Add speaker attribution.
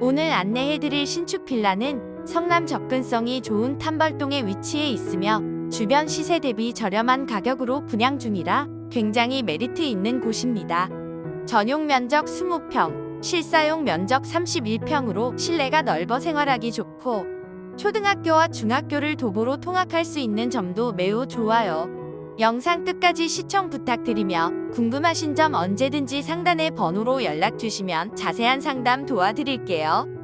Speaker 1: 오늘 안내해드릴 신축 빌라는 성남 접근성이 좋은 탐벌동에 위치해 있으며 주변 시세 대비 저렴한 가격으로 분양 중이라 굉장히 메리트 있는 곳입니다. 전용 면적 20평, 실사용 면적 31평으로 실내가 넓어 생활하기 좋고 초등학교와 중학교를 도보로 통학할 수 있는 점도 매우 좋아요. 영상 끝까지 시청 부탁드리며 궁금하신 점 언제든지 상단의 번호로 연락 주시면 자세한 상담 도와드릴게요.